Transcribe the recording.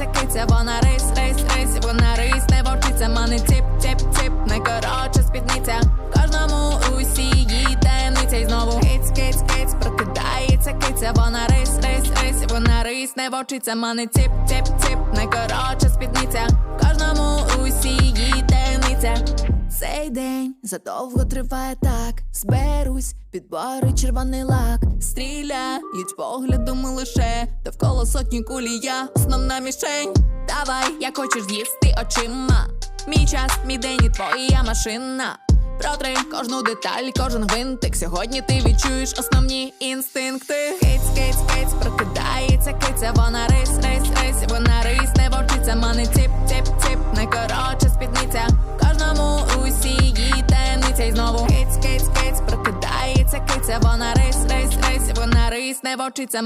прокидається киця, вона рись, рись, рись, вона рись, не вовчиться, мани ціп, ціп, ціп, не коротша спідниця. Кожному русі її таємниця і знову киць, киць, киць, прокидається киця, вона рись, рись, рись, вона рись, не вовчиться, мани ціп, ціп, ціп, не коротша спідниця. Кожному русі її таємниця. Цей день задовго триває так. Зберусь, підбори червоний лак, стріляють поглядом лише довкола сотні кулі я основна мішень. Давай, як хочеш з'їсти очима. Мій час, мій день і твоя машина. Протри кожну деталь, кожен гвинтик. Сьогодні ти відчуєш основні інстинкти. Киць, киць, киць, прокидається киця, вона рись, рись, рись, знову на рейс, рейс, рейс, вона рейс не вовчиться,